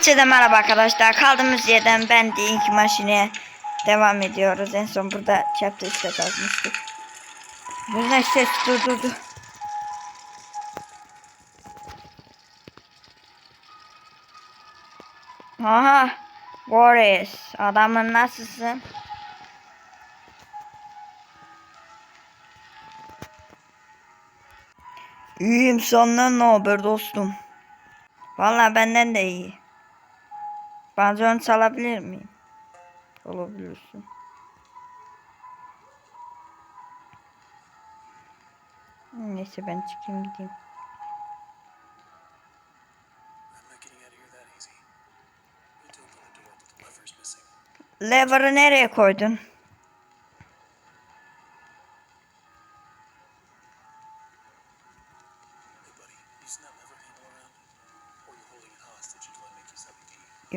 Herkese merhaba arkadaşlar. Kaldığımız yerden ben de ilk maşine devam ediyoruz. En son burada chapter 3'te kalmıştık. Birine ses dur dur dur. Aha. Boris. Adamın nasılsın? İyiyim senden ne haber dostum? Vallahi benden de iyi. Banjon çalabilir miyim? Olabilirsin. Neyse ben çıkayım gideyim. I'm not getting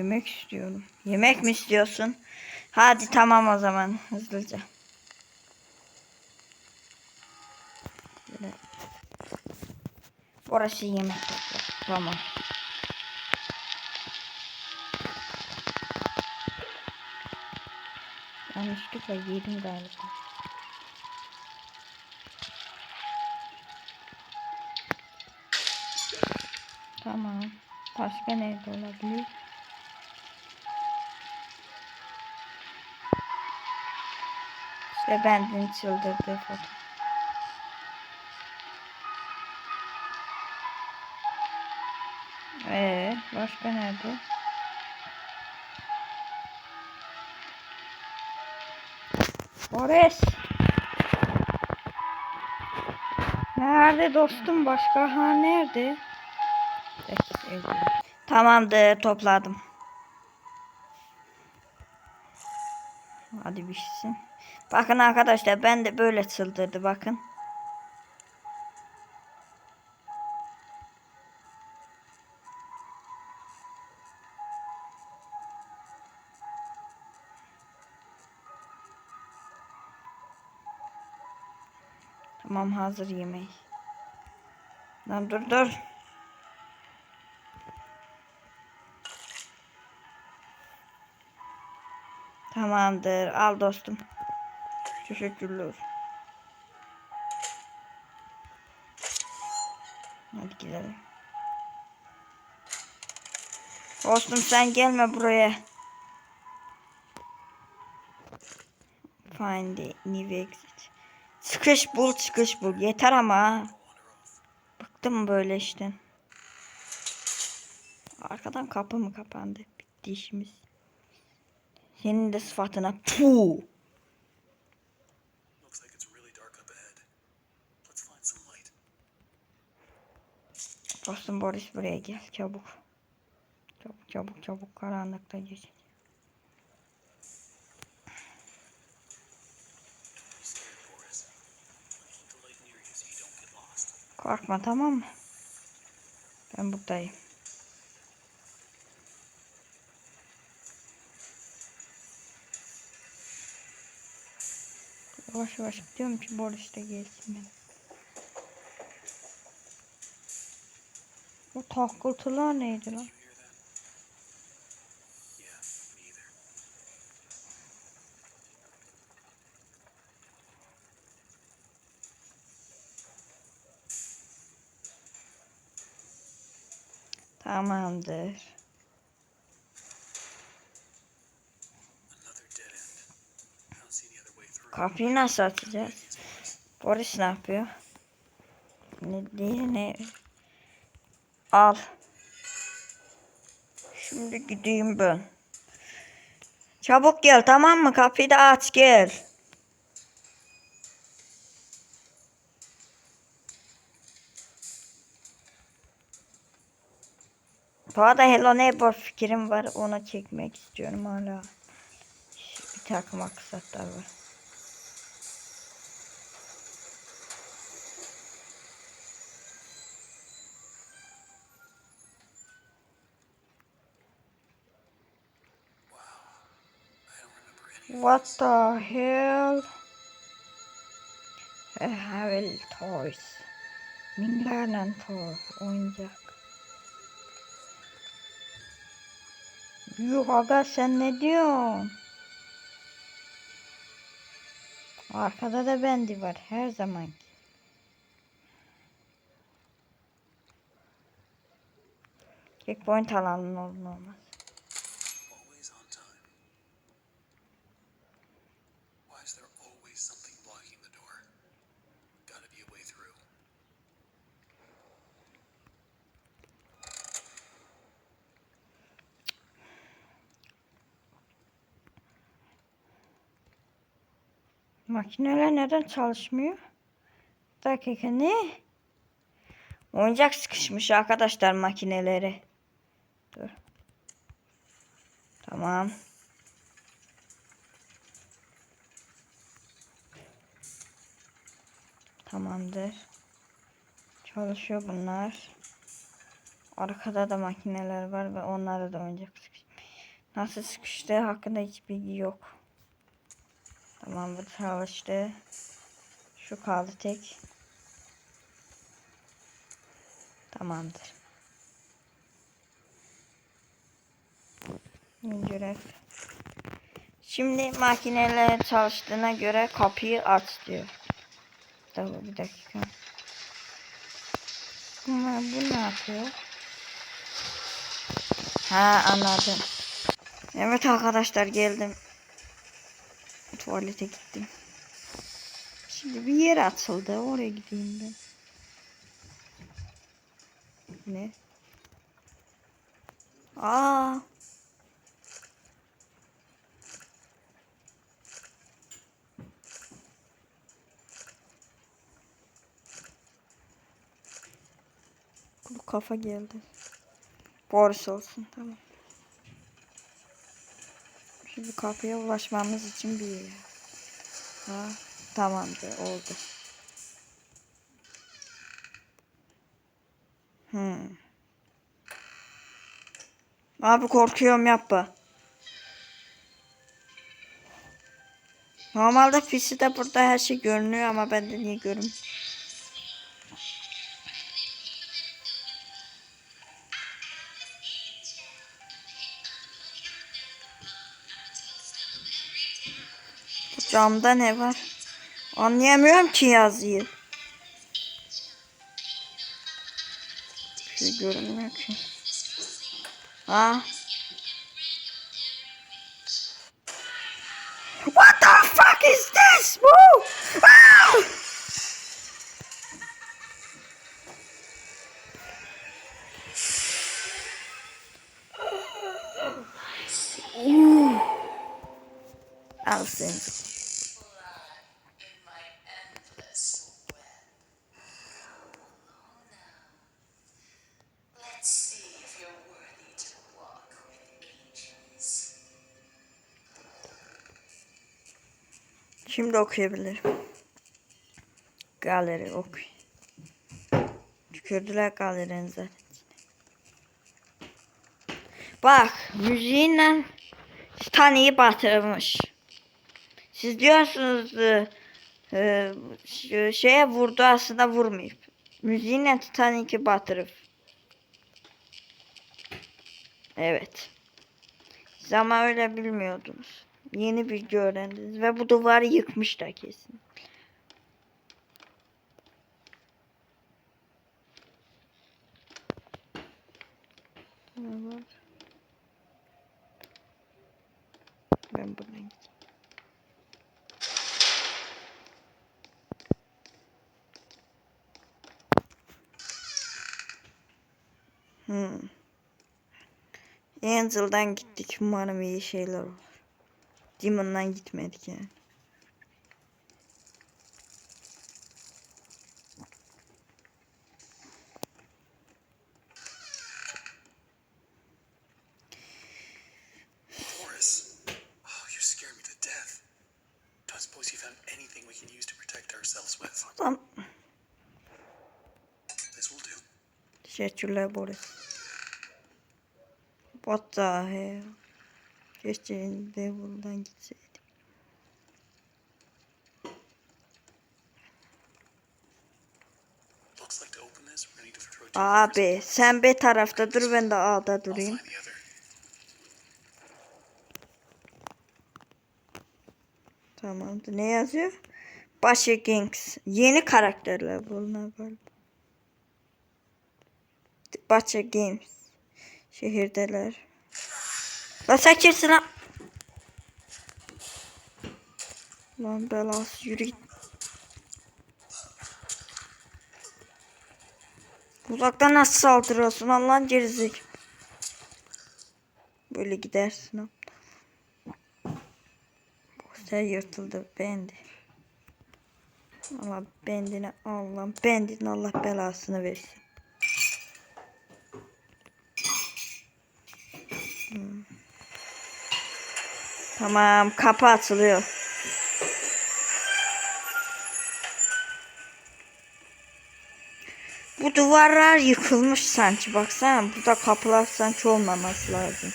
Yemek istiyorum. Yemek mi istiyorsun? Hadi tamam o zaman hızlıca. Şöyle. Orası yemek toplu. Tamam. Yanlışlıkla yedim galiba. Tamam. Başka nerede olabilir? İşte benden çıldırdığı foto. Ee, başka nerede? Boris. Nerede dostum başka? Ha nerede? Tamamdır topladım. Hadi pişsin. Bakın arkadaşlar ben de böyle çıldırdı bakın. Tamam hazır yemeği. Lan dur dur. Tamamdır. Al dostum. Teşekkürler. Hadi gidelim. Dostum sen gelme buraya. Find the new exit. Çıkış bul çıkış bul. Yeter ama. Bıktım böyle işte. Arkadan kapı mı kapandı? Bitti işimiz. Senin de sıfatına puh. Dostum Boris buraya gel çabuk. Çabuk çabuk çabuk karanlıkta geç. Korkma tamam mı? Ben buradayım. Yavaş yavaş gidiyorum ki Boris de gelsin benim. See any other way through. Kapıyı nasıl açacağız? Boris ne yapıyor? Ne diye ne? Al. Şimdi gideyim ben. Çabuk gel tamam mı? Kapıyı da aç gel. Bu arada Hello Neighbor fikrim var. Ona çekmek istiyorum hala. Bir takım aksatlar var. What the hell? Havel Toys. Minlerle toy oyuncak. Yuh aga sen ne diyorsun? Arkada da bendi var her zaman. Checkpoint alalım olur something blocking the door? Gotta be a way through. Makineler neden çalışmıyor? Bir dakika ne? Oyuncak sıkışmış arkadaşlar makineleri. Dur. Tamam. Tamamdır. Çalışıyor bunlar. Arkada da makineler var ve onlarda da sıkışmış. Nasıl sıkıştığı hakkında hiç bilgi yok. Tamam bu çalıştı. Şu kaldı tek. Tamamdır. Görev. Şimdi makineler çalıştığına göre kapıyı aç diyor. Tabii bir dakika. Ama bu ne yapıyor? Ha anladım. Evet arkadaşlar geldim. Tuvalete gittim. Şimdi bir yer açıldı. Oraya gideyim ben. Ne? Aa. Kafa geldi. Boris olsun tamam. Şimdi kapıya ulaşmamız için bir yer. Ha, tamamdır oldu. Hmm. Abi korkuyorum yapma. Normalde fisi de burada her şey görünüyor ama bende niye görün? Camda ne var? Anlayamıyorum ki yazıyı. Şey görünmüyor ki. Ha? What the fuck is this? Woo! Ah! Ooh. Al. Şimdi okuyabilirim. Galeri oku. Tükürdüler galerinin zaten. Bak müziğinle Titanic'i batırmış. Siz diyorsunuz e, e, şeye vurdu aslında vurmayıp. Müziğinle Titanic'i batırıp. Evet. Siz ama öyle bilmiyordunuz. Yeni bilgi öğrendiniz ve bu duvarı yıkmışlar kesin. Ben buradan gideyim. Hmm. Angel'dan gittik. Umarım iyi şeyler olur. Demon'dan gitmedik yani. Do. Teşekkürler Boris. What the hell? Keşke Devil'dan gitseydim. Abi sen B tarafta dur ben de A'da durayım. Tamam. Ne yazıyor? Başı Gangs. Yeni karakterler bunlar böyle. Başı Games. Şehirdeler. Sen kimsin lan? Lan belası yürü git. Uzaktan nasıl saldırıyorsun Allah'ın gerizek. Böyle gidersin. Sen yırtıldı bendi. Allah bendine Allah bendin Allah belasını versin. Tamam kapı açılıyor. Bu duvarlar yıkılmış sanki baksana burada kapılar sanki olmaması lazım.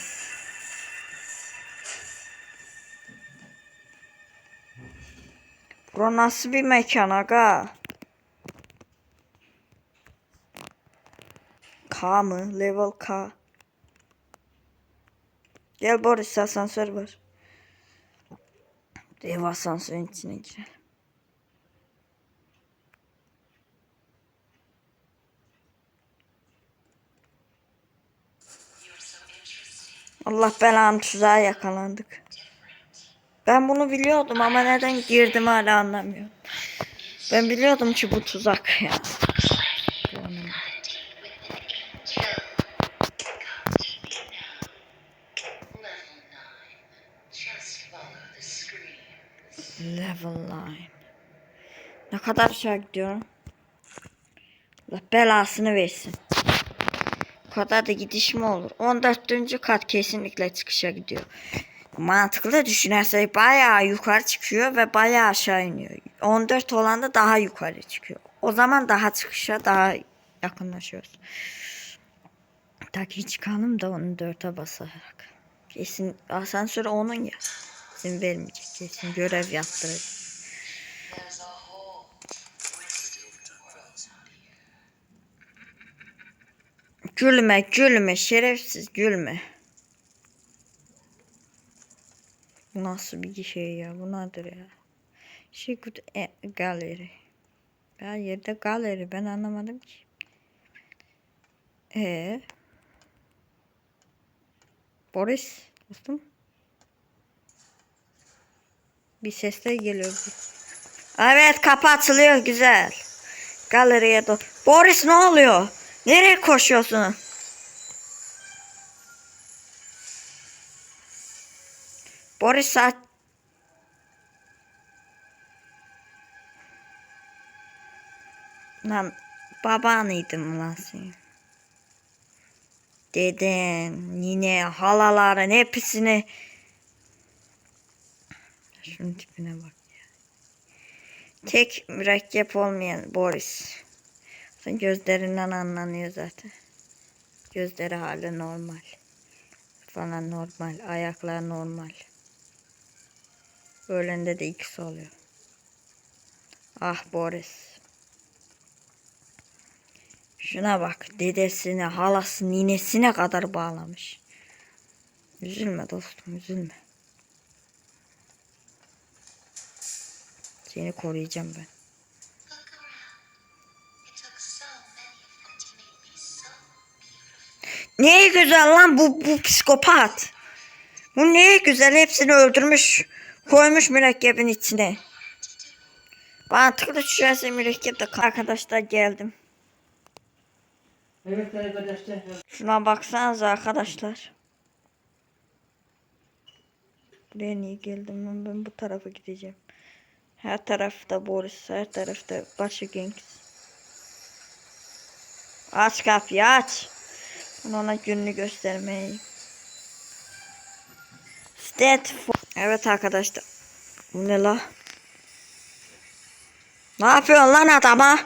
Bura nasıl bir mekan aga? K mı? Level K. Gel Boris asansör var. Dev asansörün içine interesting. Allah belanı tuzağa yakalandık. Ben bunu biliyordum ama neden girdim hala anlamıyorum. Ben biliyordum ki bu tuzak ya. Level 9. Just follow the screen. Level line. Ne kadar aşağı gidiyorum. Allah belasını versin. Bu kadar da gidiş mi olur? 14. kat kesinlikle çıkışa gidiyor. Mantıklı düşünürsek bayağı yukarı çıkıyor ve bayağı aşağı iniyor. 14 olan da daha yukarı çıkıyor. O zaman daha çıkışa daha yakınlaşıyoruz. Taki çıkalım da 14'e basarak. Kesin asansör onun ya. İzin vermeyecek kesin görev yaptıracak. Gülme gülme şerefsiz gülme. Bu nasıl bir şey ya bu nedir ya? Şey good e, galeri. Ya yerde galeri ben anlamadım ki. Ee. Boris dostum. Bir sesler geliyor. Evet kapı açılıyor güzel. Galeriye doğru. Boris ne oluyor? Nereye koşuyorsun? Boris saat... Lan babanıydım lan senin. Deden, nine, halaların hepsini... Şunun tipine bak ya. Tek mürekkep olmayan Boris. Gözlerinden anlanıyor zaten. Gözleri hali normal. Falan normal. Ayaklar normal. Öğlende de ikisi oluyor. Ah Boris. Şuna bak. Dedesine, halası, ninesine kadar bağlamış. Üzülme dostum üzülme. Me so beautiful. Ne güzel lan bu, bu psikopat. Bu ne güzel hepsini öldürmüş. Koymuş mürekkebin içine. Mantıklı düşerse mürekkep de arkadaşlar geldim. Evet arkadaşlar. Şuna baksanıza arkadaşlar. Buraya niye geldim ben? Ben bu tarafa gideceğim. Her tarafta Boris, her tarafta başı Genks. Aç kapıyı aç. Ben ona gününü göstermeyeyim. Stand for... Evet arkadaşlar. Bu ne la? Ne yapıyorsun lan adama?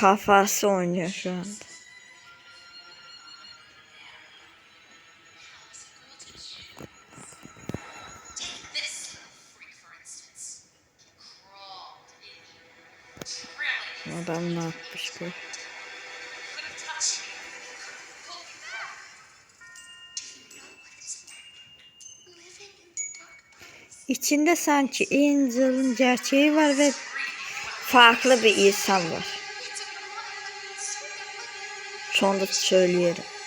kafası oynuyor şu anda. Adam ne yapmış bu? İçinde sanki Angel'ın gerçeği var ve farklı bir insan var. It's a blind spirit. Sonra söyleyelim.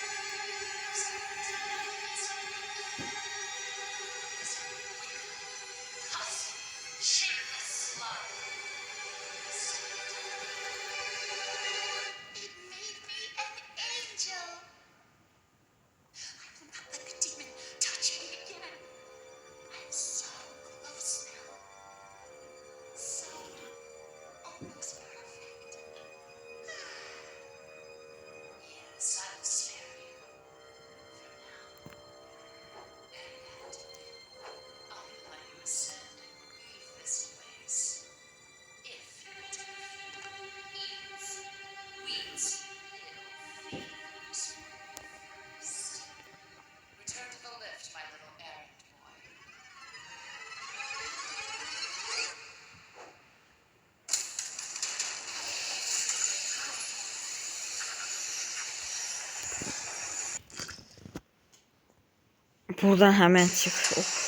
Buradan hemen çık. Of.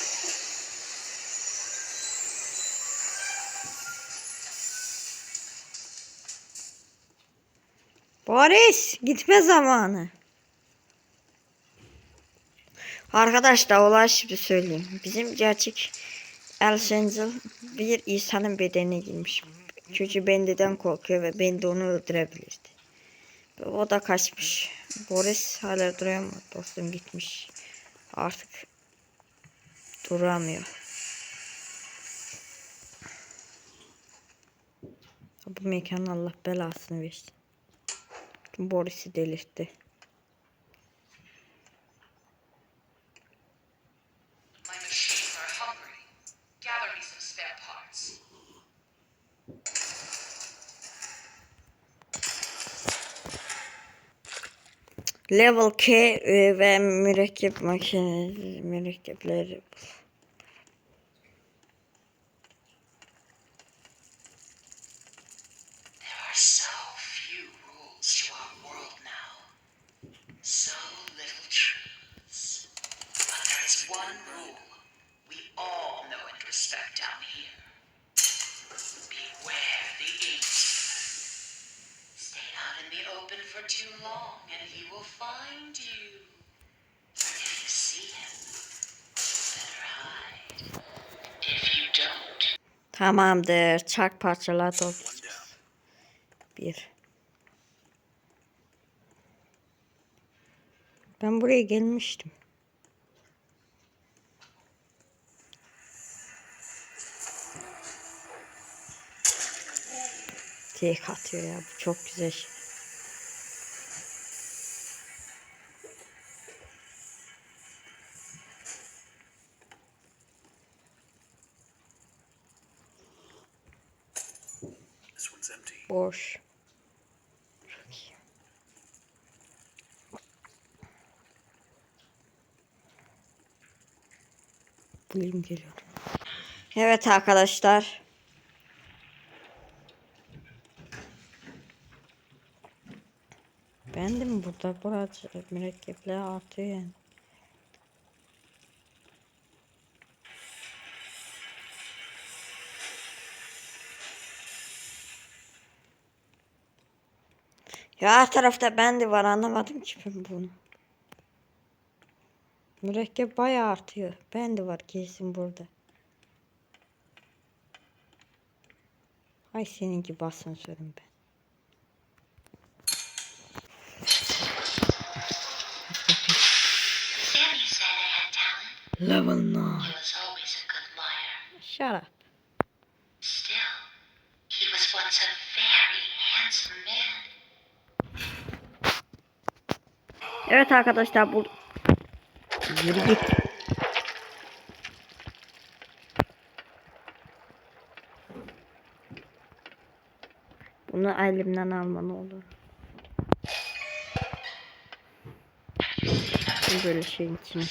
Boris gitme zamanı. Arkadaşlar olay şimdi söyleyeyim. Bizim gerçek El Angel bir insanın bedenine girmiş. Çünkü Bendi'den korkuyor ve Bendi onu öldürebilirdi. O da kaçmış. Boris hala duruyor mu? Dostum gitmiş. Artık duramıyor. Bu mekanın Allah belasını versin. Boris'i delirtti. Level K e, ve mürekkep makine mürekkepleri Tamamdır. Çark parçalar One topla. down. Bir. Ben buraya gelmiştim. Tek atıyor ya. Bu çok güzel şey. Boş. Bilim geliyor. Evet arkadaşlar. Ben de mi burada? Burası mürekkepler artıyor yani. Ya her tarafta ben de var anlamadım ki ben bunu. Mürekkep bayağı artıyor. Ben de var kesin burada. Ay senin gibi asansörüm ben. Level 9. He was always a good liar. Shut up. Evet arkadaşlar bu Yürü git. Bunu elimden alma ne olur. Böyle şeyin içine.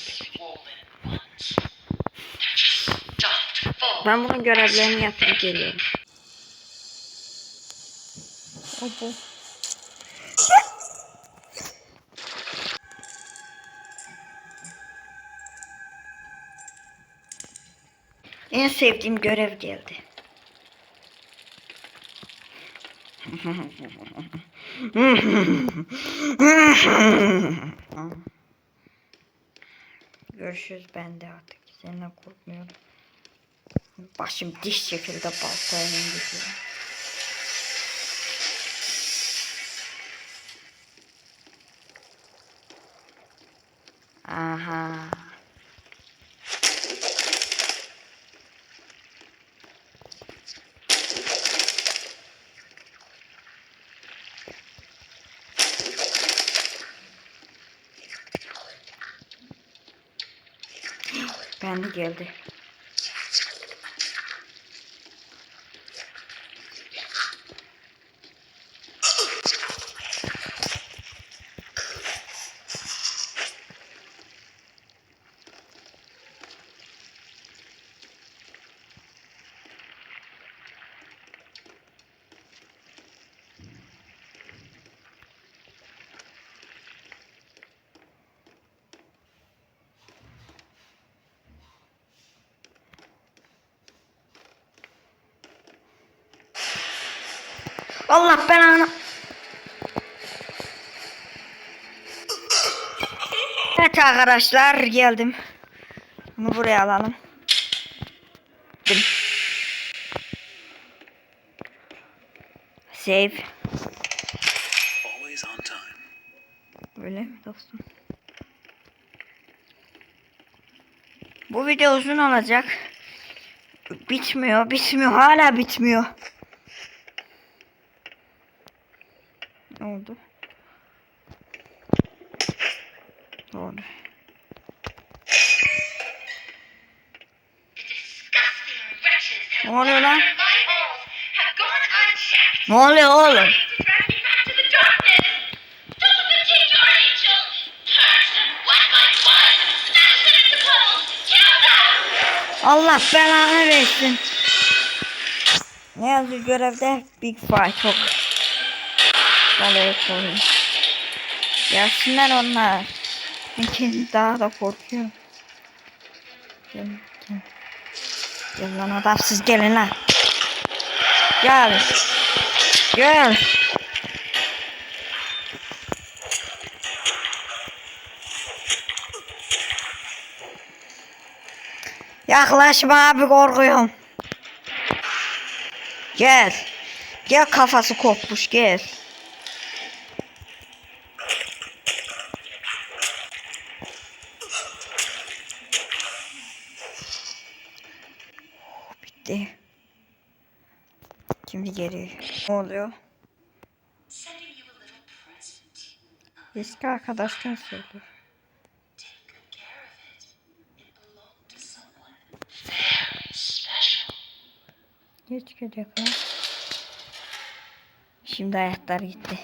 Ben bunun görevlerini yapıp geliyorum. Abo. En sevdiğim görev geldi. Görüşürüz ben de artık senden korkmuyorum. Başım diş şekilde baltayla gidiyor. Aha. Ben de geldi. Allah belanı. Evet arkadaşlar geldim. Bunu buraya alalım. Dım. Save. Always on time. Öyle mi dostum? Bu video uzun olacak. Bitmiyor, bitmiyor, hala bitmiyor. Allah belanı versin. Ne yazıyor görevde? Big fight çok. Kaleye koyun. Gelsinler onlar. Ben daha da korkuyorum. Gel, gel. Gel lan adamsız gelin lan. Gel. Gel. Yaklaşma abi korkuyorum. Gel. Gel kafası kopmuş gel. Bitti. Şimdi geliyor. Ne oluyor? Eski arkadaşlar söylüyor. Geliyor lan. Şimdi ayaklar gitti.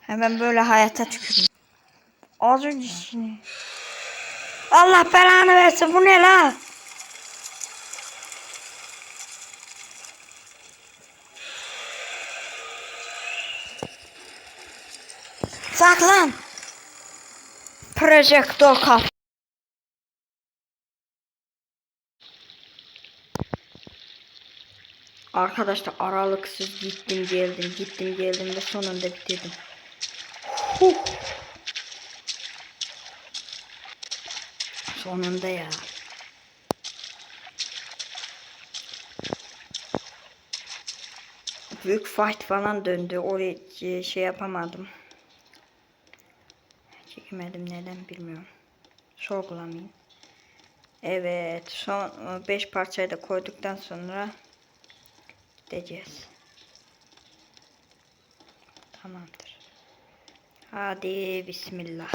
Hemen böyle hayata tükürüyor. Az öncesini. Allah belanı versin bu ne la? Saklan. Projektör kap. Arkadaşlar aralıksız gittim geldim gittim geldim ve sonunda bitirdim. Huh. Sonunda ya. Büyük fight falan döndü. Oraya e, şey yapamadım. Çekemedim neden bilmiyorum. Sorgulamayayım. Evet. Son 5 parçayı da koyduktan sonra gideceğiz. Tamamdır. Hadi bismillah.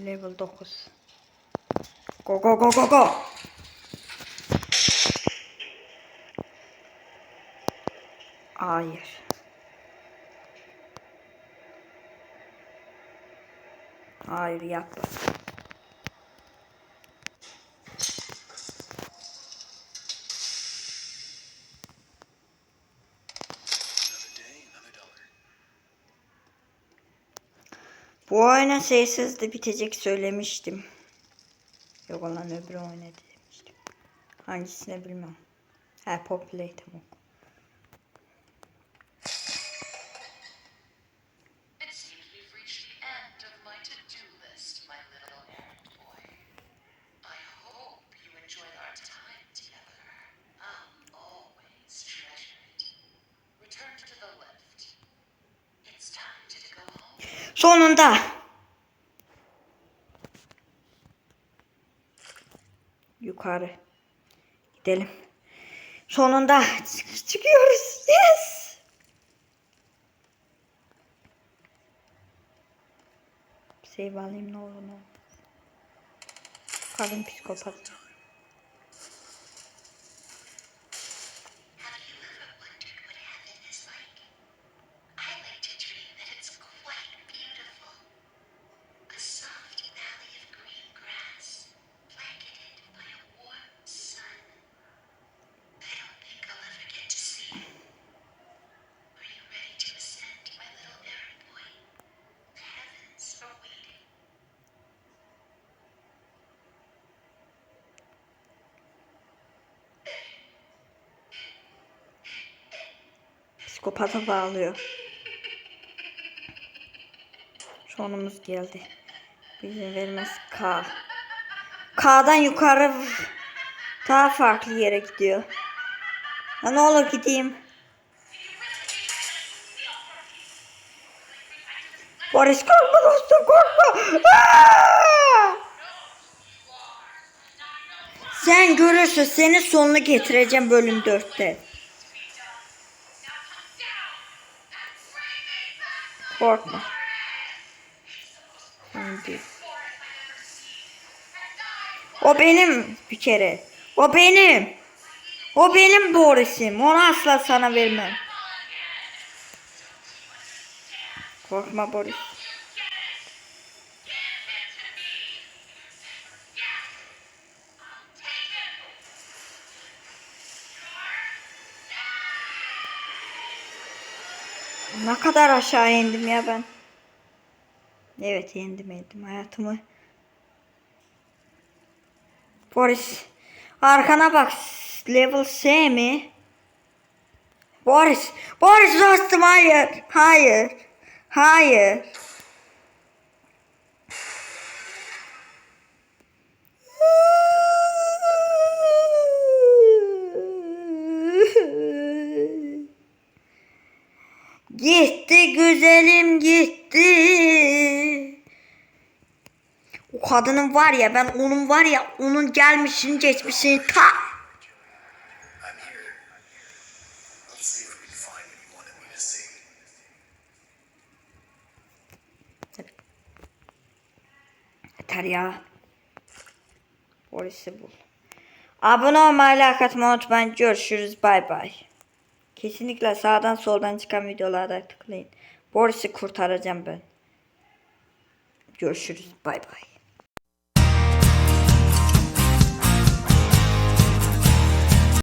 Level 9. Go go go go go. Hayır. Hayır yapma. Bu oyunun sayısız da bitecek söylemiştim. Yok olan öbür oyuna demiştim. Hangisine bilmem. Ha Populate tamam. Sonunda. Yukarı. Gidelim. Sonunda çık- çıkıyoruz. Yes. Save alayım ne olur ne olmaz. Kadın psikopat. Psikopata bağlıyor. Sonumuz geldi. Bizim vermez K. K'dan yukarı daha farklı yere gidiyor. Ya ne olur gideyim. Boris korkma dostum korkma. Aa! Sen görürsün senin sonunu getireceğim bölüm 4'te. Korkma. Değil. O benim bir kere. O benim. O benim Boris'im. Onu asla sana vermem. Korkma Boris. Ne kadar aşağı indim ya ben. Evet yendim yendim hayatımı. Boris arkana bak level S mi? Boris Boris dostum hayır hayır hayır. Gitti güzelim gitti. O kadının var ya ben onun var ya onun gelmişini geçmişini ta. Yeter ya. Polisi bul. Abone olmayı, like atmayı unutmayın. Görüşürüz. Bay bay. Kesinlikle sağdan soldan çıkan videolara tıklayın. Boris'i kurtaracağım ben. Görüşürüz. Bay bay.